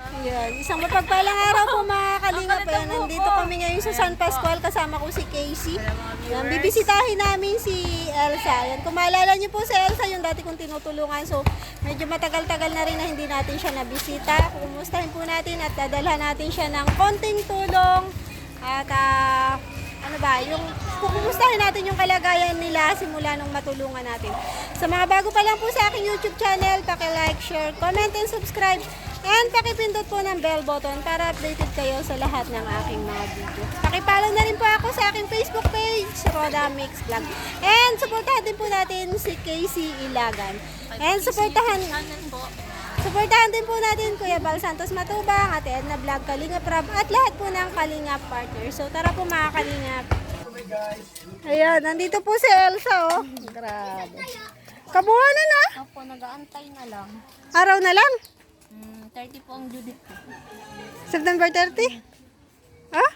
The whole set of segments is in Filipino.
Ayan, isang mapagpalang araw po mga kalingap. Ayan, nandito kami ngayon sa San Pascual kasama ko si Casey. Ayan, bibisitahin namin si Elsa. Ayan, kung maalala niyo po si Elsa, yung dati kong tinutulungan. So, medyo matagal-tagal na rin na hindi natin siya nabisita. Kumustahin po natin at dadalhan natin siya ng konting tulong. At ah, ano ba, yung kukumustahin natin yung kalagayan nila simula nung matulungan natin. Sa mga bago pa lang po sa aking YouTube channel, paki-like, share, comment, and subscribe. And pakipindot po ng bell button para updated kayo sa lahat ng aking mga video. Pakipollow na rin po ako sa aking Facebook page, Roda Mix Vlog. And supportahan din po natin si Casey Ilagan. And supportahan, supportahan din po natin Kuya Bal Santos Matubang, Ate Edna Vlog, Kalinga Prab, at lahat po ng Kalinga partners. So tara po mga Kalingap. Ayan, nandito po si Elsa oh. Grabe. Kabuhanan na. Opo, nag-aantay na lang. Araw na lang. Mm, 30 po ang Judith ko. September 30? Ha?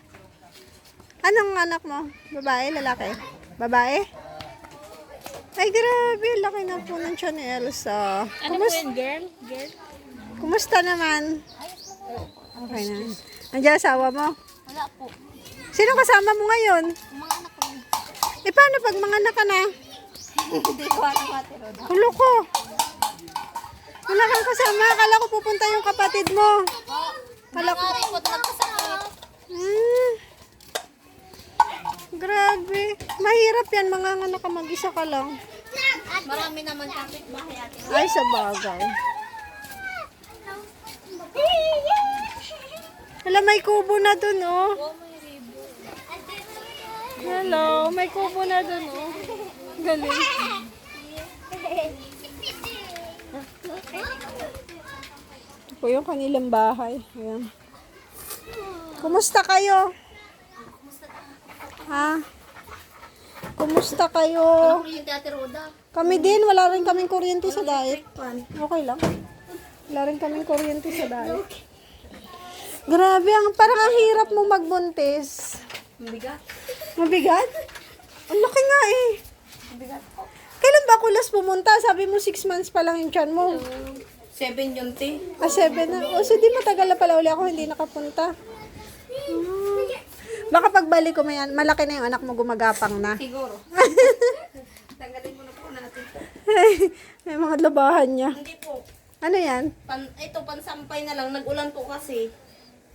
Anong anak mo? Babae, lalaki? Babae? Ay, grabe. Laki na po ng tiyan ni Elsa. Ano po yun, girl? Girl? Kumusta naman? Okay na. Nandiyan asawa mo? Wala po. Sino kasama mo ngayon? Yung mga anak ko. Eh, paano pag mga anak ka na? Hindi ko alam ate Roda. Hulo ko. Wala kang kasama. Akala ko pupunta yung kapatid mo. Kala ko. Hmm. Grabe. Mahirap yan. Mga anak ka mag-isa ka lang. Marami naman kapit bahay ate. Ay, sa bagay. Hala, may kubo na dun, oh. Oh, may ribo. Hello, may kubo na dun, oh. Galing. Ito po yung kanilang bahay. Ayan. Kumusta kayo? Ha? Kumusta kayo? Kami din, wala rin kaming kuryente sa diet. Okay lang. Wala rin kaming kuryente sa diet. Grabe, ang, parang ang hirap mo magbuntis. Mabigat. Mabigat? Ang laki nga eh. Mabigat. Kailan ba pumunta? Sabi mo 6 months pa lang yung tiyan mo. Seven yun, te. Ah, 7 na. O, so di matagal na pala uli ako hindi nakapunta. Hmm. Baka pagbalik ko mayan, malaki na yung anak mo gumagapang na. Siguro. Tanggalin mo na po natin. May mga labahan niya. Hindi po. Ano yan? Pan, ito, pansampay na lang. Nag-ulan po kasi.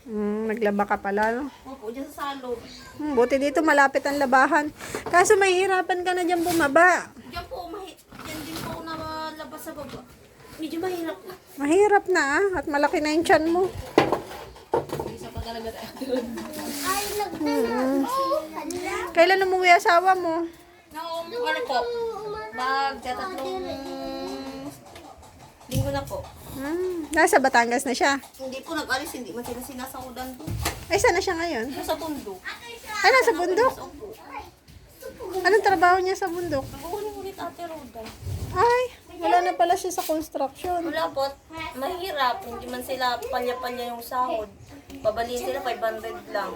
Hmm, naglaba ka pala, no? Opo, dyan sa salog. Hmm, buti dito malapit ang labahan. Kaso mahihirapan ka na dyan bumaba. Diyan po, mahi, dyan din po na labas sa baba. Medyo mahirap po. Mahirap na ah, at malaki na yung tiyan mo. Isa pa talaga tayo. Kailan umuwi asawa mo? Noong ano po, magtatatlong linggo na po. Hmm, nasa Batangas na siya. Hindi po nag-alis, hindi man sila sinasakudan po. Ay, saan na siya ngayon? Ito sa bundok. Ay, nasa bundok? Anong trabaho niya sa bundok? Nag-uuling ulit ate Roda. Ay, wala na pala siya sa construction. Wala po, mahirap. Hindi man sila palya-palya yung sahod. Babaliin sila 500 lang.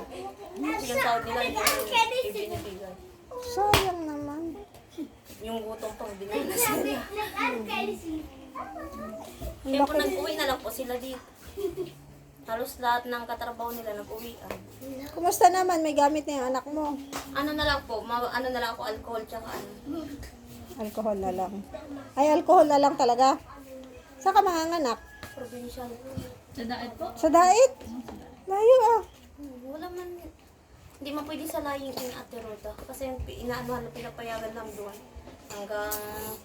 Yung sahod nila hindi ibinibigay. Sayang naman. Yung gutom pang binigay na sila. Kaya po nag-uwi na lang po sila dito. Halos lahat ng katrabaho nila nag-uwian. Kumusta naman? May gamit na yung anak mo. Ano na lang po, ma- ano na lang ako, alcohol tsaka ano. Alcohol na lang. Ay, alcohol na lang talaga. Saan ka manganganak? Provincial. Sa daet po? Sa dait? Layo ah. Wala man. Hindi man pwede sa laying in Ate Roda. Kasi yung na pinapayagan lang doon. Hanggang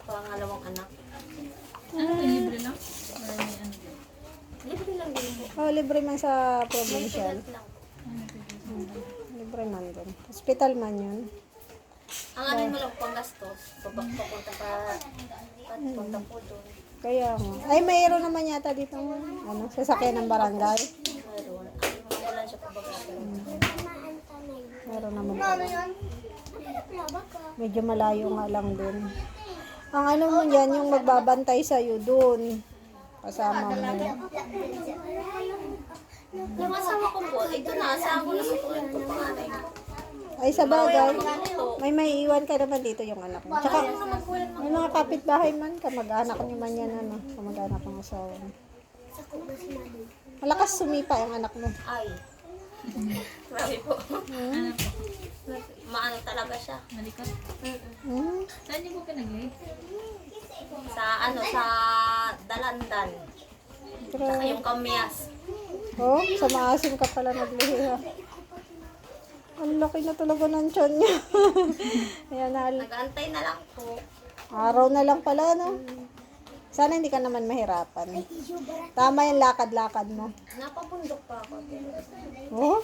pangalawang anak. Ano, libre lang? Libre lang din po. Oh, libre man sa provincial. Libre lang. Libre man dun. Hospital man yun. Ang ano mo lang pang gastos. Papunta pa. Papunta po doon. Kaya nga. Ay, mayroon naman yata dito ano, sasakyan ng barangay. Meron. Ano, wala siya pabagay. Meron naman pala. Medyo malayo nga lang dun. Ang ano mo yan, yung magbabantay sa'yo dun. Kasama mo. Yung asawa ko po, ito na, asawa ko na sa yung panganay. Ay, sa bagay. May may iwan ka naman dito yung anak mo. Tsaka, may mga kapitbahay man, kamag-anak niyo man yan, ano, kamag-anak ng asawa mo. Malakas sumipa ang anak mo. Ay. Grabe po. Hmm? Maano talaga siya. Malikot. Hmm? Saan niyo po pinag-grade? Sa ano, sa Dalandan. Saka yung Kamias. Oh, sa maasim ka pala naglihi ha. Ang laki na talaga ng tiyan niya. Ayan, hal- Nag-antay na lang po. araw na lang pala, no? Sana hindi ka naman mahirapan. Tama yung lakad-lakad mo. Napabundok pa ako. Oh?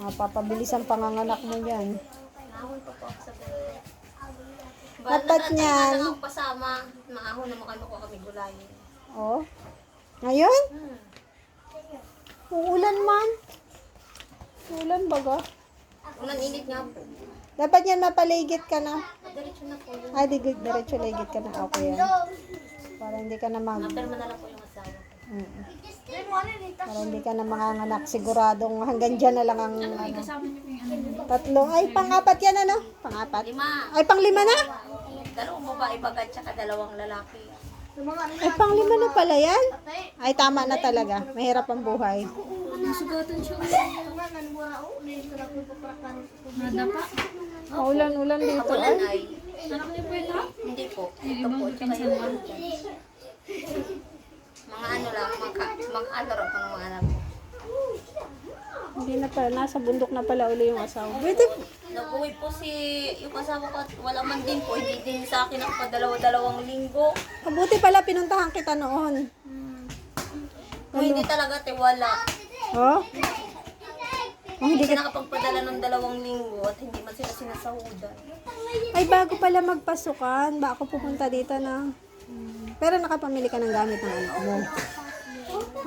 Mapapabilis ang panganganak mo dyan. Nahon pa po ako sa bundok. Dapat yan. na lang ako pasama. Maahon naman kayo ko kami gulayin. Oh? Ngayon? Hmm. Uulan man. Uulan baga. Unang init nga po. Dapat yan mapaligit ka na. Diretso na po yun. Ay, di, diretso ligit ka na. Okay yan. Para hindi ka na mag... Napirma na lang po yung asawa. Mm. Para hindi ka na manganganak. Siguradong hanggang dyan na lang ang ano. Kasama niyo po yung ano. Tatlo. Ay, pang-apat yan ano? Pang-apat. Lima. Ay, pang-lima na? Dalawang babae bagay tsaka dalawang lalaki. Ay, pang-lima na pala yan? Ay, tama na talaga. Mahirap ang buhay. Nasugatan siya. Nadapa. Maulan-ulan dito. Ulan Ay, ay, Anak niyo po ito? hindi po. Ito po, mga ano lang, mga, mga alaro pa ng mga anak hindi na pala. Nasa bundok na pala uli yung asawa. Pwede. Nag-uwi po si yung kasama ko at wala man din po, hindi din sa akin ako pa dalawa-dalawang linggo. Mabuti pala pinuntahan kita noon. Kung hindi talaga tiwala. Oh? Oh, hindi Hindi ka... ka nakapagpadala ng dalawang linggo at hindi man sila sinasahudan. Ay, bago pala magpasukan, ba ako pupunta dito na... Pero nakapamili ka ng gamit ng anak mo.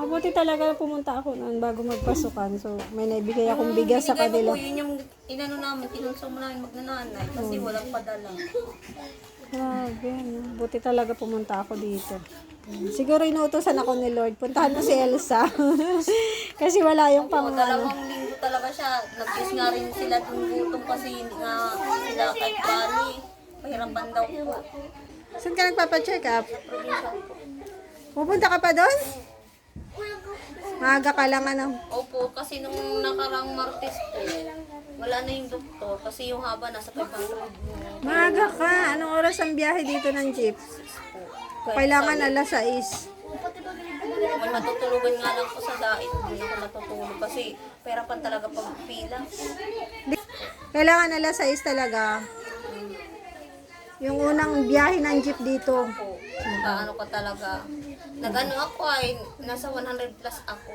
Mabuti talaga pumunta ako noon bago magpasukan. So, may naibigay akong bigas sa Binigay kanila. mo po, yun yung inano namin, tinunso mo namin magnananay kasi walang padala. Grabe, no? Buti talaga pumunta ako dito. Siguro inuutosan ako ni Lord. Puntahan mo si Elsa. Kasi wala yung pang dalawang linggo talaga siya. Nag-kiss nga rin sila ng gutom kasi hindi nga sila kahit bali. Pahirapan daw po. Saan ka nagpapacheck up? Po. Pupunta ka pa doon? Maaga ka lang ano. Opo, kasi nung nakarang Martes po, wala na yung doktor kasi yung haba nasa 500 mo. Maaga ka. Anong oras ang biyahe dito ng jeep? Kailangan alas 6. May matutulugan nga lang po sa dait. Hindi ako matutulog kasi perapan talaga pag pila. Kailangan alas 6 talaga. Yung unang biyahe ng jeep dito. Po, ano ko talaga. Nag-ano ako ay, nasa 100 plus ako.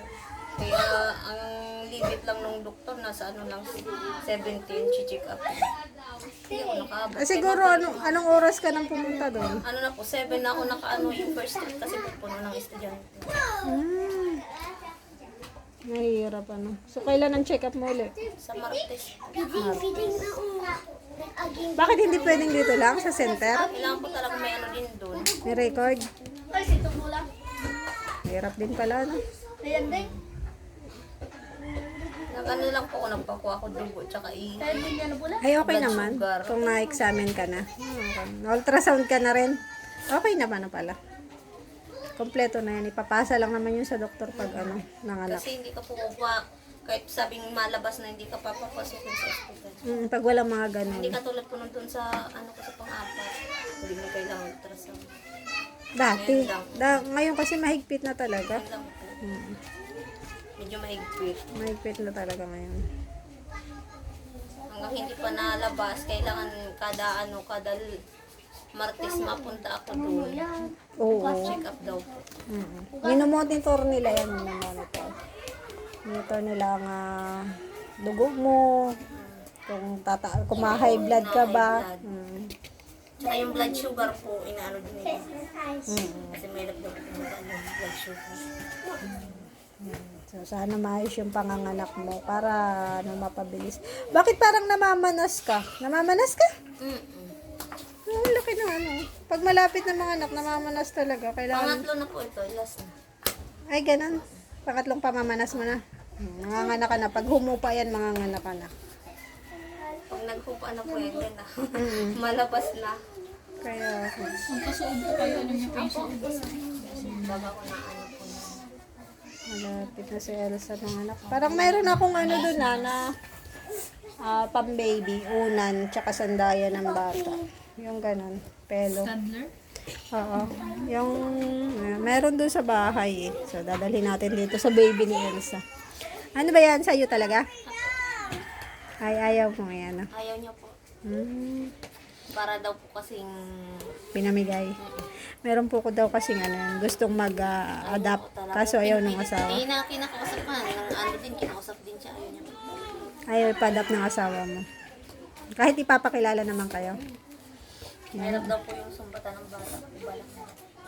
Kaya ang limit lang ng doktor nasa ano lang 17 check up. Hindi ako nakaabot. Ah, Siguro anong, anong oras ka nang pumunta doon? Ano na po, 7 na ako nakaano yung first trip kasi pupuno ng estudyante. Hmm. Mahirap ano. So kailan ang check up mo ulit? Sa Martes. Bakit hindi pwedeng dito lang sa center? Kailangan po talaga may ano din doon. May record? Hirap din pala, no? Nag-ano lang po ako, nagpakuha ako dugo, tsaka i... Ay, okay naman. Kung na-examine ka na. Hmm, Ultrasound ka na rin. Okay naman na pala. Kompleto na yan. Ipapasa lang naman yun sa doktor pag ano, nanganak. Kasi hindi ka po pa, kahit sabing malabas na hindi ka papapasukin sa hospital. Mm, pag walang mga ganun. Hindi katulad po nung doon sa ano ko sa pang-apat. Hindi mo kailangan ultrasound. Dati. Da, ngayon kasi mahigpit na talaga. Yun lang po. Mm, Medyo mahigpit. mahigpit na talaga ngayon. Hanggang hindi pa nalabas, kailangan kada ano, kada Martes mapunta ako doon. Oo. Check up daw po. Mm. Minomonitor nila yan. Minomonitor. Monitor nila ang ah, dugo mo. Kung, tata kung ma-high blood ka ba. Mm. Tsaka yung blood sugar po, inaano din nila. Mm. Kasi may po yung blood sugar. So, sana maayos yung panganganak mo para ano, mapabilis. Bakit parang namamanas ka? Namamanas ka? Mm-mm. Oh, laki na ano. Pag malapit na mga anak, namamanas talaga. Kailangan... Pangatlo na po ito, last na. Ay, ganun. Pangatlong pamamanas mo na. Hmm, Manganganak ka na. Pag humupa yan, manganganak ka na. Pag naghupa na po yan, yan na. Malabas na. Kaya, Ang pasuod po kayo, ano yung suod? Baga ko na ano na. Malapit na si Elsa ng anak. Parang mayroon akong ano doon na, na ah, pang-baby, unan, tsaka sandayan ng bata. Yung ganun, pelo. Toddler? Oo. Yung, uh, meron doon sa bahay eh. So, dadalhin natin dito sa baby ni Elsa. Ano ba yan? Sa'yo talaga? Ay, ayaw mo yan. ah. Ayaw niya po. Hmm, Para daw po kasing pinamigay. Meron po ko daw kasing ano, gustong mag-adapt. kaso ayaw ng asawa. Eh, na kinakausap pa. Nang ano din, kinakausap din siya. Ayaw niya. Ayaw ipa-adapt ng asawa mo. Kahit ipapakilala naman kayo. Mahirap daw po yung sumbatan ng bata. Balak.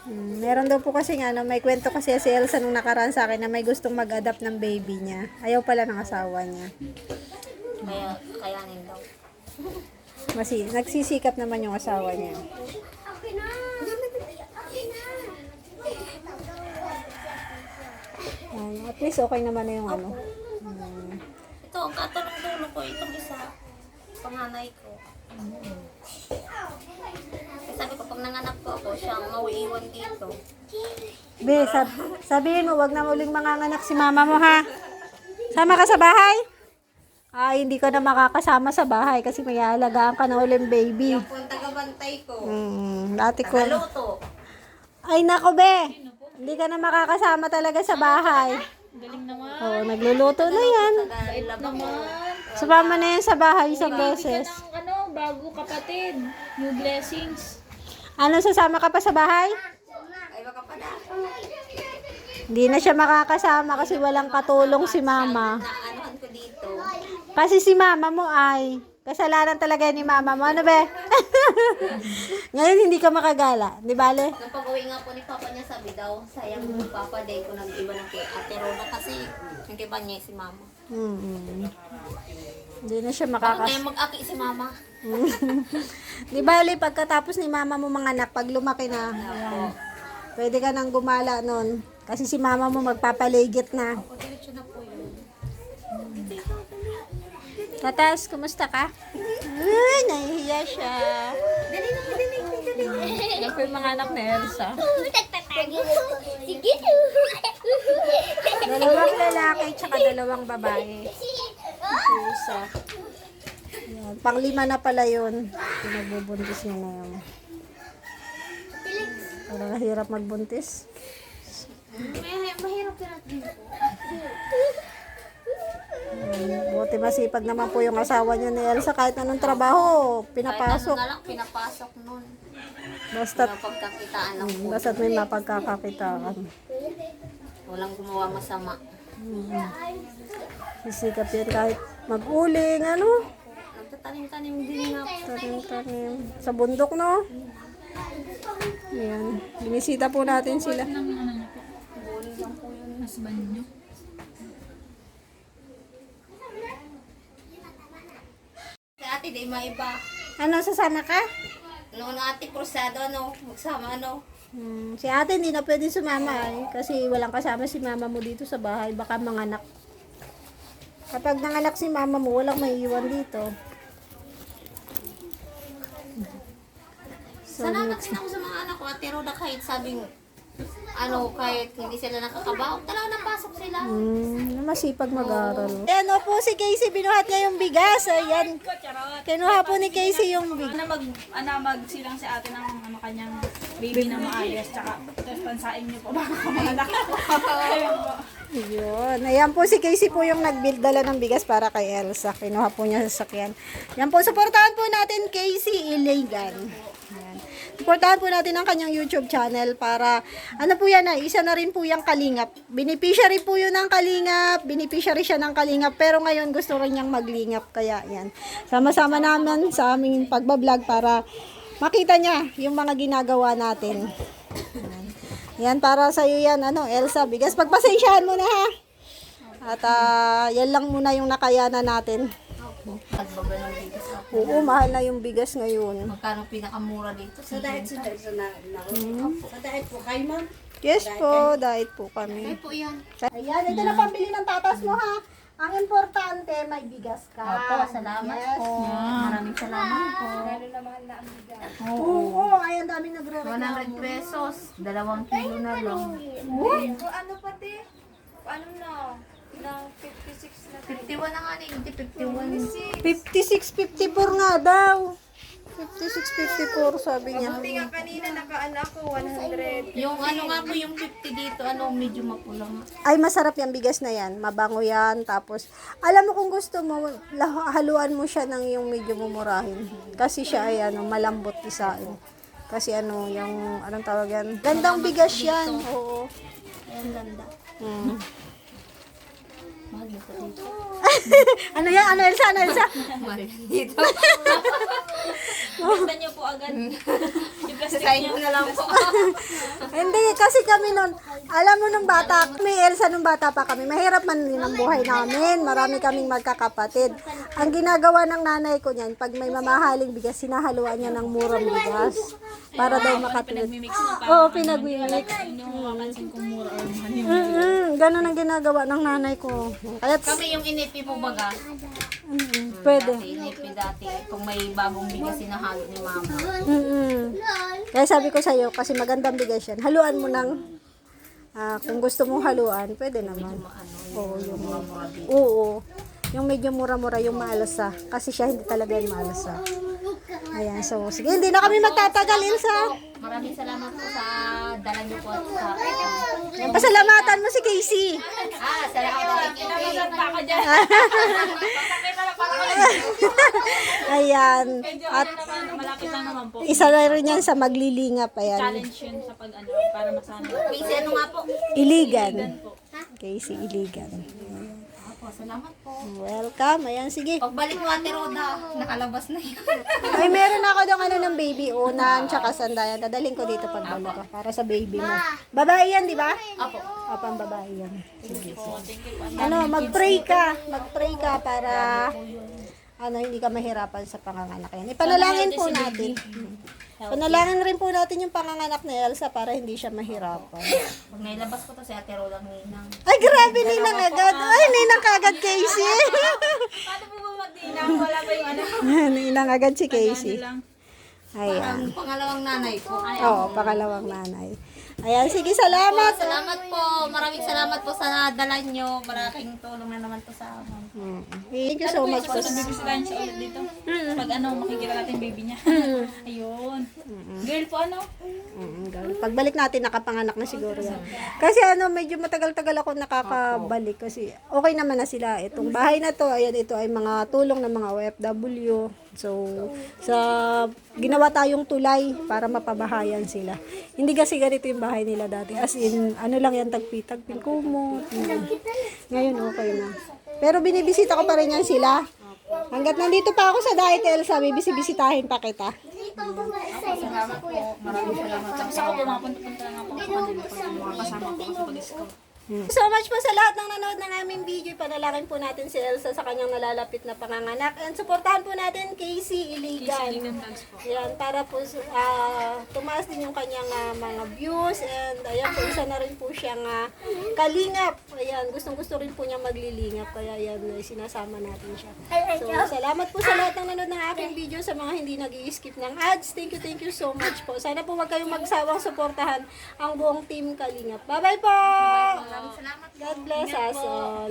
Hmm, meron daw po kasi ano, may kwento kasi si Elsa nung nakaraan sa akin na may gustong mag-adapt ng baby niya. Ayaw pala ng asawa niya. Kaya, kayanin daw. Masi, nagsisikap naman yung asawa niya. Ayan, at least okay naman na yung ano. Hmm. Ito, ang katulong-dulo ko. Itong isa. Panganay ko. Eh, sabi ko, pag nanganak ko ako, siyang mauiwan dito. Be, sab sabihin mo, wag na uling manganganak si mama mo ha. Sama ka sa bahay? Ay, hindi ka na makakasama sa bahay kasi may alagaan ka na uling baby. Yung po ang tagabantay ko. Hmm, dati ko. Tagaluto. Ay, nako be. Hindi ka na makakasama talaga sa bahay. Galing naman. Oo, nagluluto na yan. Tagalabak ko. Sumama na yan sa bahay isang beses. Ang ano, bago kapatid. New blessings. Ano, sasama ka pa sa bahay? Ay, baka pa na. Hindi na siya makakasama kasi walang katulong si mama. Naanuhan ko dito. Kasi si mama mo ay, kasalanan talaga ni mama mo. Ano be? Ngayon hindi ka makagala. Di bale? Nang pag-uwi nga po ni Papa niya, sabi daw, sayang mm. Papa Day ko nag-iba ng kay Ate Rona kasi yung iba niya si Mama. Hmm. Hindi na siya Bakit makakas... ngayon mag-aki si Mama? Di bale, pagkatapos ni mama mo mga anak, pag lumaki na, pwede ka nang gumala nun. Kasi si mama mo magpapaligit na. Tatas, kumusta ka? Ay, nahihiya siya. Dali na, dali na, dali na. Yan po yung mga anak ni Elsa. Sige Dalawang lalaki tsaka dalawang babae. Isa. Yan. Panglima na pala yun. Pinagbubuntis niya na yun. Parang hirap magbuntis. Mahirap ka din po. Yan. Buti masipag naman po yung asawa niyo ni Elsa kahit anong trabaho, Kahit pinapasok. ano na lang, pinapasok nun. Basta't, Wala pagkakitaan lang po. basta't may mapagkakakitaan. Walang gumawa masama. Sisikap yan kahit mag-uling, ano? Nagtatanim-tanim din nga po. Tanim-tanim. Sa bundok, no? Ayan. Binisita po natin sila. Ng ano niyo po. Bowling lang po yun. Husband niyo. Si ate, di maiba. Ano, sasama ka? Noon ate, kursado, ano, magsama, ano. Hmm, si ate hindi na pwede sumama eh. Kasi walang kasama si mama mo dito sa bahay. Baka manganak. Kapag nanganak si mama mo, walang maiiwan dito. Salamat din ako sa mga anak ko, ate Roda, kahit sabing, ano, kahit hindi sila nakakabaw, talaga napasok sila. Hmm, masipag mag-aral. Ayan o po si Casey, binuhat niya yung bigas. Ayan. Kinuha po ni Casey yung bigas. Ano mag ano magsilang si ate ng ano kanyang baby na maayos tsaka tapos pansain niyo po bago ka manganak. Ayun po. Yun. Ayan po si Casey po yung nag-build dala ng bigas para kay Elsa. Kinuha po niya sa sakyan. Yan po, supportahan po natin Casey Iligan. Ayan. Supportahan po natin ang kanyang YouTube channel para, ano po yan, ah, isa na rin po yung kalingap. Beneficiary po yun ng kalingap, beneficiary siya ng kalingap, pero ngayon gusto rin niyang maglingap. Kaya yan, sama-sama naman sa aming pagbablog para makita niya yung mga ginagawa natin. Yan, para sa iyo yan, ano, Elsa, bigas. Pagpasensyahan mo na ha. At ah, yan lang muna yung nakayanan natin. Nagbaba ng bigas ako. Oo, mahal na yung bigas ngayon. Magkano pinakamura dito? Sa dahil sa Yes po, diet po kami. po yan. Ayan, ito na pambili ng tatas mo ha. Ang importante, may bigas ka. Opo, salamat Yes. po. Maraming salamat po. Oo, ay ang daming nagre-reklamo. 100 pesos, dalawang kilo na lang. ano pati? Ano na? Ng 56 na 51 na nga hindi 51. 56.54 nga daw. 56.54 sabi niya. Buti nga kanina nakaano ako, 100. Yung ano nga po, yung 50 dito, ano, medyo mapulang. Ay, masarap yung bigas na yan. Mabango yan. Tapos, alam mo kung gusto mo, haluan mo siya ng yung medyo mumurahin. Kasi siya ay ano, malambot isain. Kasi ano, yung, anong tawag yan? Gandang bigas yan. Oo. Ayan, ganda. Mm. Mahal dito. ano yan? Ano Elsa? Ano Elsa? Mahal dito. Ganda niyo po agad. Yung plastic Sasayin ko na lang po. Hindi, kasi kami nun, alam mo nung bata, may Elsa nung bata pa kami, mahirap man din ang buhay namin. Marami kaming magkakapatid. Ang ginagawa ng nanay ko niyan, pag may mamahaling bigas, sinahaluan niya ng murang bigas. Para daw makatulad. Oo, pinagmimix. Mapapansin kung mura or Mm-mm, ganun ang ginagawa ng nanay ko. Kaya, Kami yung inipi po baga. mm, pwede. Dati, inipi dati. Kung may bagong bigas sinahalo ni mama. Mm-mm. Kaya sabi ko sa'yo, kasi magandang bigas yan, haluan mo ng, ah, kung gusto mong haluan, pwede naman. Oo, yung, oo. Yung medyo mura-mura, yung maalasa. Kasi siya hindi talaga yung maalasa. Ayan, so, sige, hindi na kami magtatagal, Ilsa. Maraming salamat po sa dala niyo po at sa... Pasalamatan mo si Casey. Ah, salamat po. Baka dyan. Ayan. At Malapit lang naman po. isa na rin yan sa maglilingap. Ayan. Challenge yun sa pag ano, para masana. Kasi ano nga po? Iligan. Casey Iligan. Opo, salamat po. Welcome. Ayan, sige. Pagbalik mo ate Roda, nakalabas na yun. Ay, meron ako ng ano ng baby unan, tsaka sandayan. Dadalhin ko dito pagbalik ko para sa baby mo. Babae yan, di ba? Opo. Opo, ang babae yan. Sige. Ano, mag-pray ka. Mag-pray ka para ano, hindi ka mahirapan sa panganganak yan. Ipanalangin po natin. Panalangin rin po natin yung panganganak ni Elsa para hindi siya mahirapan. Pag nailabas ko to si ate Roda ninang. Ay, grabe, ninang agad. Ay, ninang kagad, Casey. Paano po ba magdinang? Wala ba yung ano? ninang agad si Casey. lang. Ayan. Ang pangalawang nanay ko. Oo, pangalawang nanay. Ayan, sige, salamat. Salamat po. Maraming salamat po sa dala nyo. Malaking tulong na naman to sa amin. Mm. Thank you so much po. So, bibisitahin siya ulit dito. Pag ano, makikita natin baby niya. Ayun. Girl po ano? Mm, ganun. Pagbalik natin, nakapanganak na siguro yan. Kasi ano, medyo matagal-tagal ako nakakabalik kasi okay naman na sila. Itong bahay na to, ayan, ito ay mga tulong ng mga OFW. So, sa ginawa tayong tulay para mapabahayan sila. Hindi kasi ganito yung bahay nila dati. As in, ano lang yan, tagpi-tagping kumot. Mm. Ngayon, okay na. Pero binibisita ko pa rin yan sila. Hanggat nandito pa ako sa diet, Elsa, bibisibisitahin pa kita. Salamat po. Maraming salamat. Tapos ako pumapunta-punta lang ako sa para makakasama ko sa pag-scout. So much po sa lahat ng nanood ng aming video. Panalangin po natin si Elsa sa kanyang nalalapit na panganganak. And supportahan po natin Casey Iligan. Yan, para po ah, tumaas din yung kanyang ah, mga views. And ayan po, isa na rin po siyang ah, kalingap. Ayan, gustong gusto rin po niya maglilingap. Kaya yan, eh, sinasama natin siya. So, salamat po sa lahat ng nanood ng aking video. Sa mga hindi nag skip ng ads. Thank you, thank you so much po. Sana po wag kayong magsawang suportahan ang buong team Kalingap. Bye-bye po! Salamat. God bless us all.